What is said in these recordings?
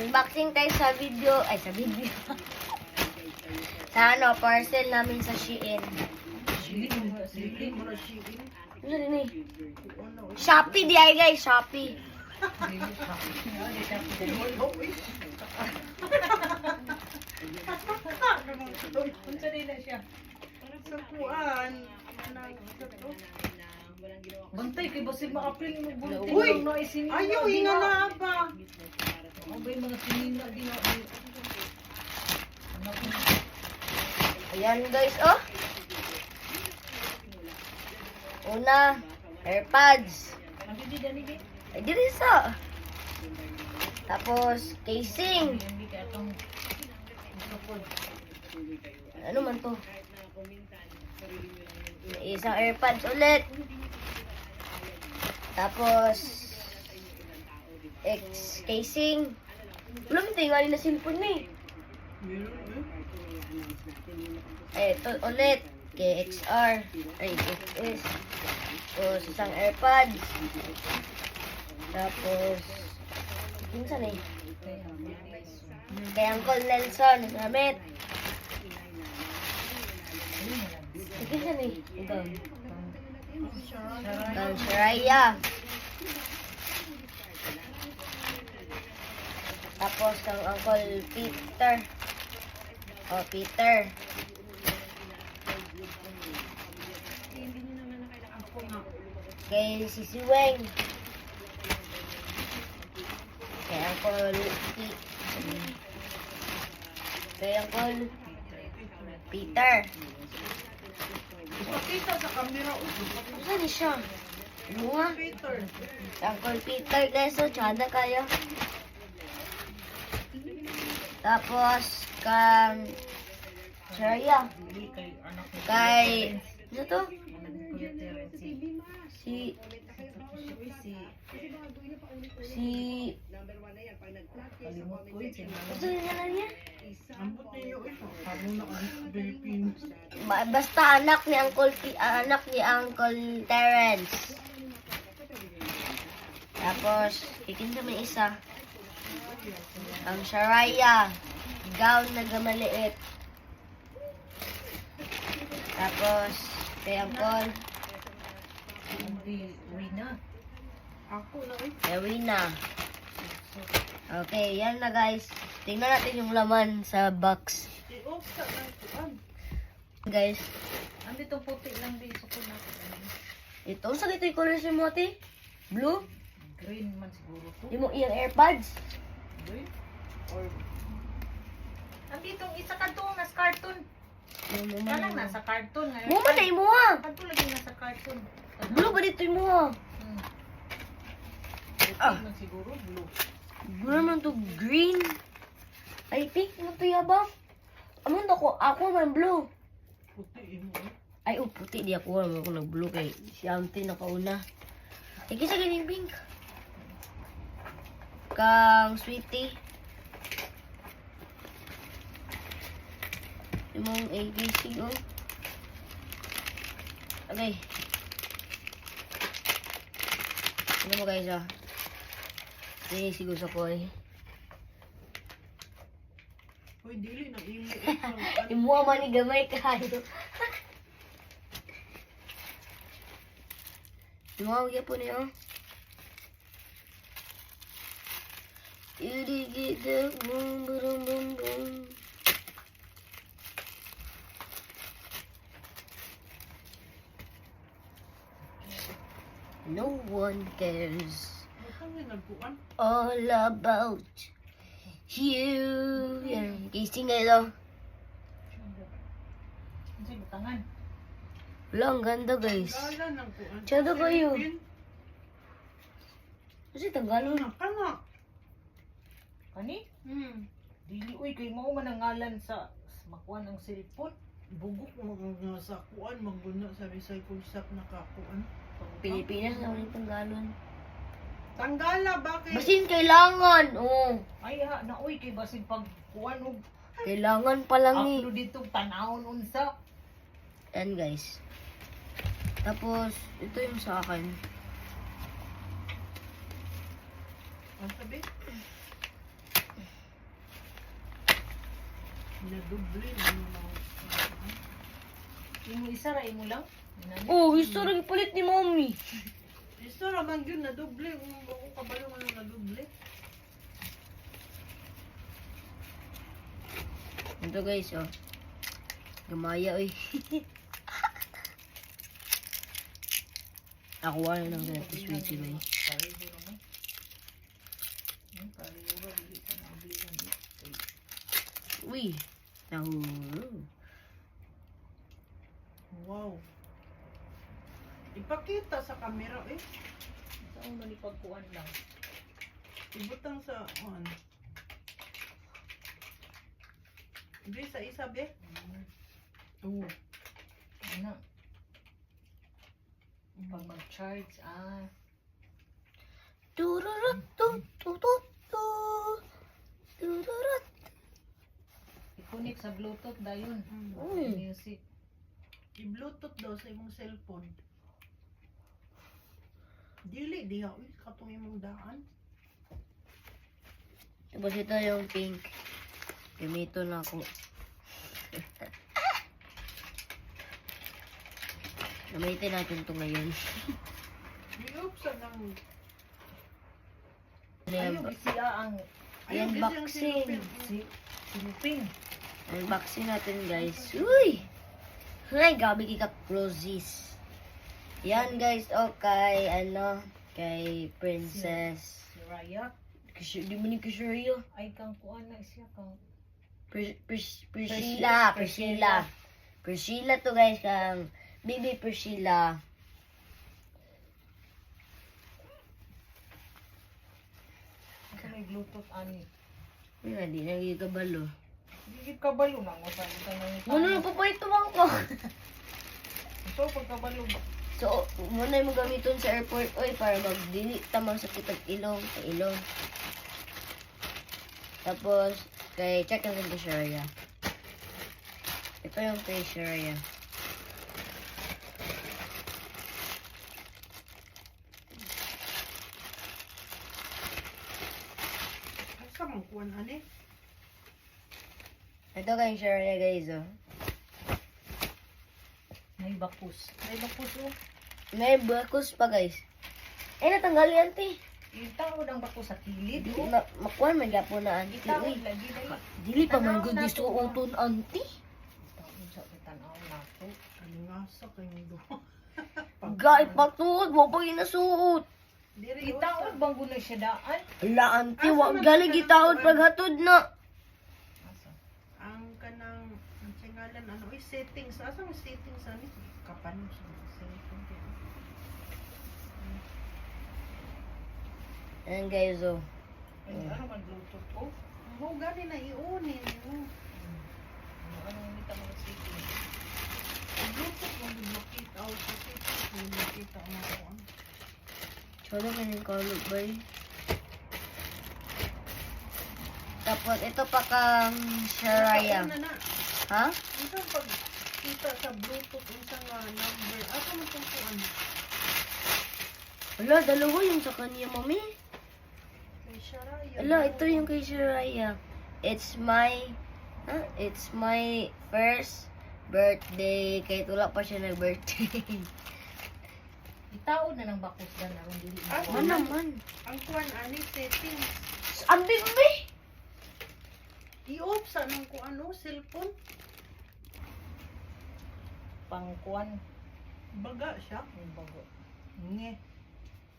Unboxing tayo sa video. Ay, sa video. sa ano, parcel namin sa Shein. Ano rin eh? Shopee di ay guys, Shopee. Unsa nila siya? Sa kuan. Bantay kay basil ma-april mo bulletin Uy! Ayaw, hinga na ba? Ayan guys, oh. Una, AirPods. Ay, dito sa. Tapos, casing. Ano man to? Isang AirPods ulit. Tapos, X casing. Wala mo tayo na cellphone na eh. Eh, ito ulit. KXR. Ay, XS. Tapos, isang AirPods. Tapos, yung saan eh? Kay Uncle Nelson, gamit. Sige saan eh? Ikaw. Kang Shiraya. Tapos kang Uncle Peter. Oh, Peter. Kay Sisi Weng. Kay Uncle P. Kay Uncle Peter. Pakita sa camera. Saan siya? Ano nga? Peter. Uncle Peter guys, so tsada kayo. Tapos, kang Shreya. Hindi kay ano to? Si, Si si, kalimot ko yun. Nalan niya? Ambot na Philippines. Ba- basta anak ni Uncle, ah, anak ni Uncle Terence. Tapos, ikinta may isa. Ang Sharaya. Gown na gamaliit. Tapos, kay Uncle Hindi, uwi na. Ako na eh. Ewina. Okay, yan na guys. Tingnan natin yung laman sa box. Guys, Andito puti lang din sa kuna. ito. Sa ito yung color si Moti? Blue? Green man siguro to. Yung iyang AirPods? Green? Or... Andito isa ka to, nas cartoon. Kanang nasa cartoon. Mo man na imo ha. Kanto lagi nasa cartoon. Blue ba dito mo? Hmm. Ah. Ah. siguro, blue. Blue naman to green. Ay, pink. Ano to yaba? Amon ako, ako man blue. Puti mo eh. Ay, oh, puti di ako. Ano ako nag-blue kay si Auntie nakauna. Ay, kisa ganing pink. Kang sweetie. Yung mong ABC, oh. Okay. Ano mo guys, ah? Ini siguro sa ko, eh. Dili na imo. Imuha man ni gamay kayo. Imuha mo po niyo. Iligid boom boom boom boom. No one cares all about you. Yan, gising kayo. Wala, ang ganda guys. Tsada kayo. Kasi Tagalog Kana, Kani? Hmm. Dili, uy, kay mo man ang ngalan sa sa makuha ng cellphone. Bugok mo nga sa kuan magbuna sa recycle shop nakakuan. Pilipinas na ulit Tagalog. Tanggala ba kay Basin kailangan. Oo. Ay ha, na uy, kay basin pag kuhan og Kailangan pa lang ni. upload dito tanawon unsa. Yan guys. Tapos, ito yung sa akin. Ang sabi? Naduble na yung mga... Imo isa ra imo lang. Oh, gusto rin palit ni mommy. Isa raman yun, naduble. Kung kung kabalo nga nang naduble. Ito guys, oh. Gamaya, oy. Ako wala nang ganito ra ka na obligan. Uy, nahuro. Wow. Ipakita sa camera eh. Sa uno ni pagkuan lang. Ibutang sa on. Ibi sa isa be. Oo. Ano? Pag mag-charge, ah. Tururut, tu, tu, tu, tu. Tururut. Sa Bluetooth dayon. Mm. Music. I-bluetooth daw sa imong cellphone. Dili diha uy katong imong daan. Tapos ito yung pink. Gamito na ako. Gamitin natin to ngayon. Iupsa ng Ayaw, siya ang Ayan, ang vaccine. sinupil. si sinuping. Unboxing natin guys. Uy! Ay, gabi kika closes. Yan guys, okay, ano, kay Princess. Raya. Kasi, di mo ni Kishorio. Ay, kang kuan na siya kang Pris, Pris, Priscilla, Priscilla. Priscilla to guys, kang baby Priscilla. Ito may Bluetooth ani. Wala, di nagigabalo. Hindi kabalo na mo sa ito na ito. Muna na pa ito ko. Ito pagkabalo ba? So, muna mo gamiton sa airport, oy, para magdili tamang sa kitag ilong, sa ilong. Tapos, kay check natin kay Sharia. Ito yung kay Sharia. asa man kuan ani? Ito kay Sharia guys, oh. May bakus. May bakus oh. May bakos pa guys. Eh, natanggal yan, te. Itawad ang bakus sa kilid. Oh. ma makuha man gapo na, auntie. Itawad Uy, lagi na dili pa man good na gusto to, ah. uton, auntie. Sa kitanaw na to. Kalingasa kayong duha. Gay, patuod, mo pa ginasuot. Diri Itawad bang guna siya daan? Hala, auntie, wag galing nakuha? paghatod na. Asa? ang kanang ang singalan ano ay settings asa ang settings ani kapan mo sa cellphone kaya Ayan guys, oh. Ay, ano man Bluetooth oh. mo gani na iunin mo Ano ano hindi ka mga setting? ang bluetooth mo din makita out sa settings mo makita mo ko Tsada ka ng kalog ba eh? Tapos, ito pa kang Sharaya. Ha? unsa pag kita sa bluetooth unsa nga number asa man tong kuan Wala, dalawa yung sa kanya, mami. kay Sharaya Wala, ito yung kay Sharaya. It's my, huh? It's my first birthday. Kahit wala pa siya nag-birthday. Itawad na ng bakus na naroon dili. Ah, Man naman. ang kuan ani settings Ang bigbi! I-off sa nang kuan no cellphone Pangkuan. baga siya Ang bago. Nge.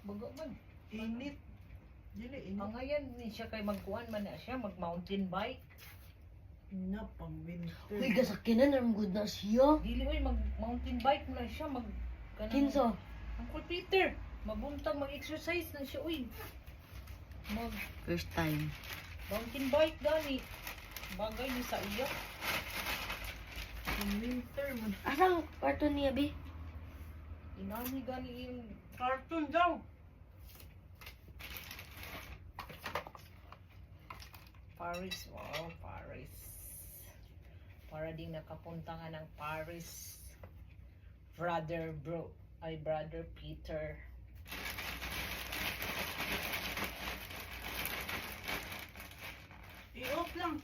Bago man. init dili init Ang ngayon ni siya kay magkuan man na siya mag mountain bike. na pang winter Uy, gasakinan na good na siya. Dili oy mag mountain bike na siya mag kanang- Kinsa? Uncle Peter, mabuntag mag-exercise na siya uy. Mag First time. mountain bike gani. Bagay ni sa iya. Pang winter man Asang kwarto niya, Bi? Inani gani yung cartoon daw Paris. Wow, Paris. Para ding nakapunta nga ng Paris. Brother bro. Ay, brother Peter. i-off lang